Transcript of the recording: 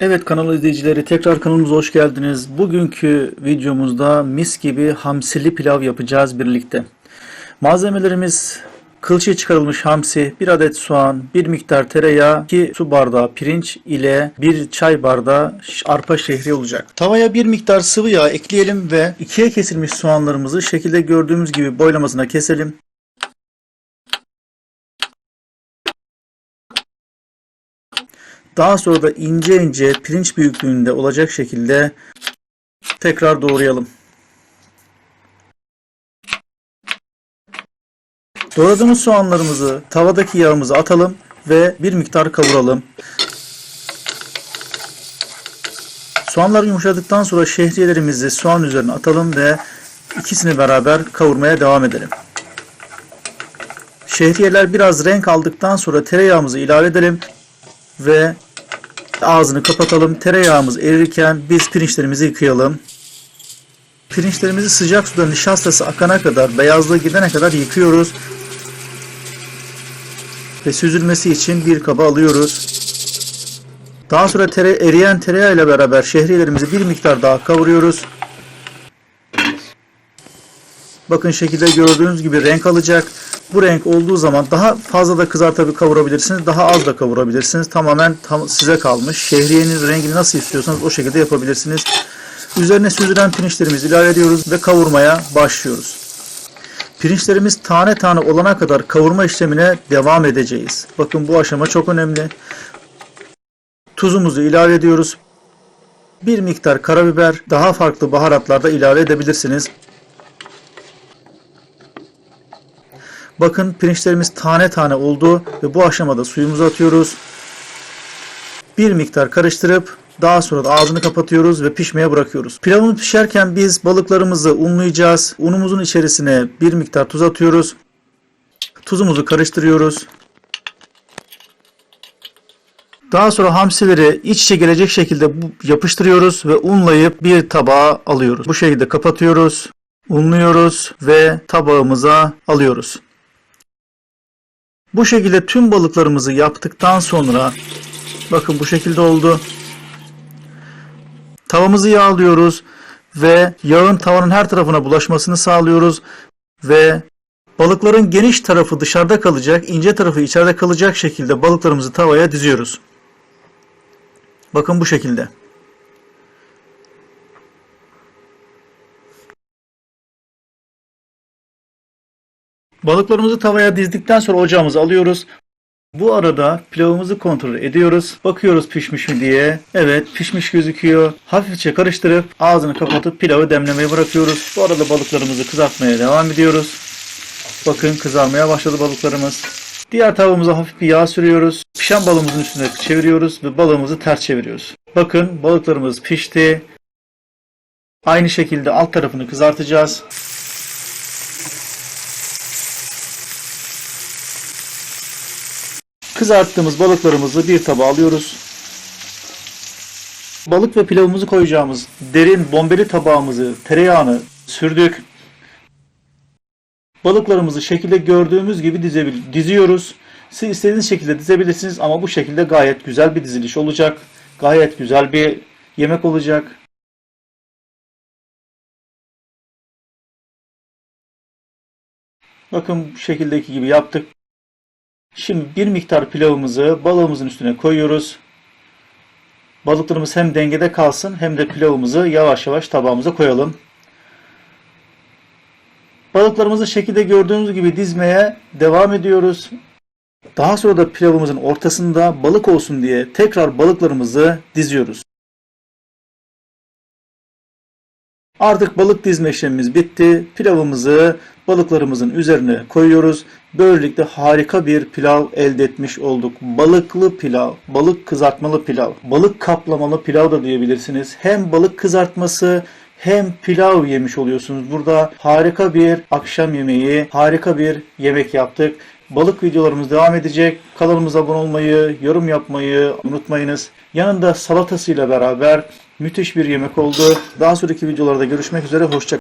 Evet kanal izleyicileri tekrar kanalımıza hoş geldiniz. Bugünkü videomuzda mis gibi hamsili pilav yapacağız birlikte. Malzemelerimiz kılçığı çıkarılmış hamsi, 1 adet soğan, 1 miktar tereyağı, 2 su bardağı pirinç ile 1 çay bardağı arpa şehri olacak. Tavaya 1 miktar sıvı yağ ekleyelim ve ikiye kesilmiş soğanlarımızı şekilde gördüğümüz gibi boylamasına keselim. Daha sonra da ince ince pirinç büyüklüğünde olacak şekilde tekrar doğrayalım. Doğradığımız soğanlarımızı tavadaki yağımıza atalım ve bir miktar kavuralım. Soğanlar yumuşadıktan sonra şehriyelerimizi soğan üzerine atalım ve ikisini beraber kavurmaya devam edelim. Şehriyeler biraz renk aldıktan sonra tereyağımızı ilave edelim ve ağzını kapatalım. Tereyağımız erirken biz pirinçlerimizi yıkayalım. Pirinçlerimizi sıcak suda nişastası akana kadar, beyazlığı gidene kadar yıkıyoruz. Ve süzülmesi için bir kaba alıyoruz. Daha sonra tere, eriyen tereyağı ile beraber şehriyelerimizi bir miktar daha kavuruyoruz. Bakın şekilde gördüğünüz gibi renk alacak. Bu renk olduğu zaman daha fazla da kızartabilir kavurabilirsiniz. Daha az da kavurabilirsiniz. Tamamen tam size kalmış. Şehriyenin rengini nasıl istiyorsanız o şekilde yapabilirsiniz. Üzerine süzülen pirinçlerimizi ilave ediyoruz ve kavurmaya başlıyoruz. Pirinçlerimiz tane tane olana kadar kavurma işlemine devam edeceğiz. Bakın bu aşama çok önemli. Tuzumuzu ilave ediyoruz. Bir miktar karabiber, daha farklı baharatlar da ilave edebilirsiniz. Bakın pirinçlerimiz tane tane oldu ve bu aşamada suyumuzu atıyoruz. Bir miktar karıştırıp daha sonra da ağzını kapatıyoruz ve pişmeye bırakıyoruz. Pilavımız pişerken biz balıklarımızı unlayacağız. Unumuzun içerisine bir miktar tuz atıyoruz. Tuzumuzu karıştırıyoruz. Daha sonra hamsileri iç içe gelecek şekilde yapıştırıyoruz ve unlayıp bir tabağa alıyoruz. Bu şekilde kapatıyoruz, unluyoruz ve tabağımıza alıyoruz. Bu şekilde tüm balıklarımızı yaptıktan sonra bakın bu şekilde oldu. Tavamızı yağlıyoruz ve yağın tavanın her tarafına bulaşmasını sağlıyoruz ve balıkların geniş tarafı dışarıda kalacak, ince tarafı içeride kalacak şekilde balıklarımızı tavaya diziyoruz. Bakın bu şekilde. Balıklarımızı tavaya dizdikten sonra ocağımıza alıyoruz. Bu arada pilavımızı kontrol ediyoruz. Bakıyoruz pişmiş mi diye. Evet pişmiş gözüküyor. Hafifçe karıştırıp ağzını kapatıp pilavı demlemeye bırakıyoruz. Bu arada balıklarımızı kızartmaya devam ediyoruz. Bakın kızarmaya başladı balıklarımız. Diğer tavamıza hafif bir yağ sürüyoruz. Pişen balığımızın üstüne çeviriyoruz ve balığımızı ters çeviriyoruz. Bakın balıklarımız pişti. Aynı şekilde alt tarafını kızartacağız. Kızarttığımız balıklarımızı bir tabağa alıyoruz. Balık ve pilavımızı koyacağımız derin bombeli tabağımızı tereyağını sürdük. Balıklarımızı şekilde gördüğümüz gibi diziyoruz. Siz istediğiniz şekilde dizebilirsiniz ama bu şekilde gayet güzel bir diziliş olacak. Gayet güzel bir yemek olacak. Bakın bu şekildeki gibi yaptık. Şimdi bir miktar pilavımızı balığımızın üstüne koyuyoruz. Balıklarımız hem dengede kalsın hem de pilavımızı yavaş yavaş tabağımıza koyalım. Balıklarımızı şekilde gördüğünüz gibi dizmeye devam ediyoruz. Daha sonra da pilavımızın ortasında balık olsun diye tekrar balıklarımızı diziyoruz. Artık balık dizme işlemimiz bitti. Pilavımızı balıklarımızın üzerine koyuyoruz. Böylelikle harika bir pilav elde etmiş olduk. Balıklı pilav, balık kızartmalı pilav, balık kaplamalı pilav da diyebilirsiniz. Hem balık kızartması hem pilav yemiş oluyorsunuz. Burada harika bir akşam yemeği, harika bir yemek yaptık. Balık videolarımız devam edecek. Kanalımıza abone olmayı, yorum yapmayı unutmayınız. Yanında salatasıyla beraber müthiş bir yemek oldu. Daha sonraki videolarda görüşmek üzere. Hoşça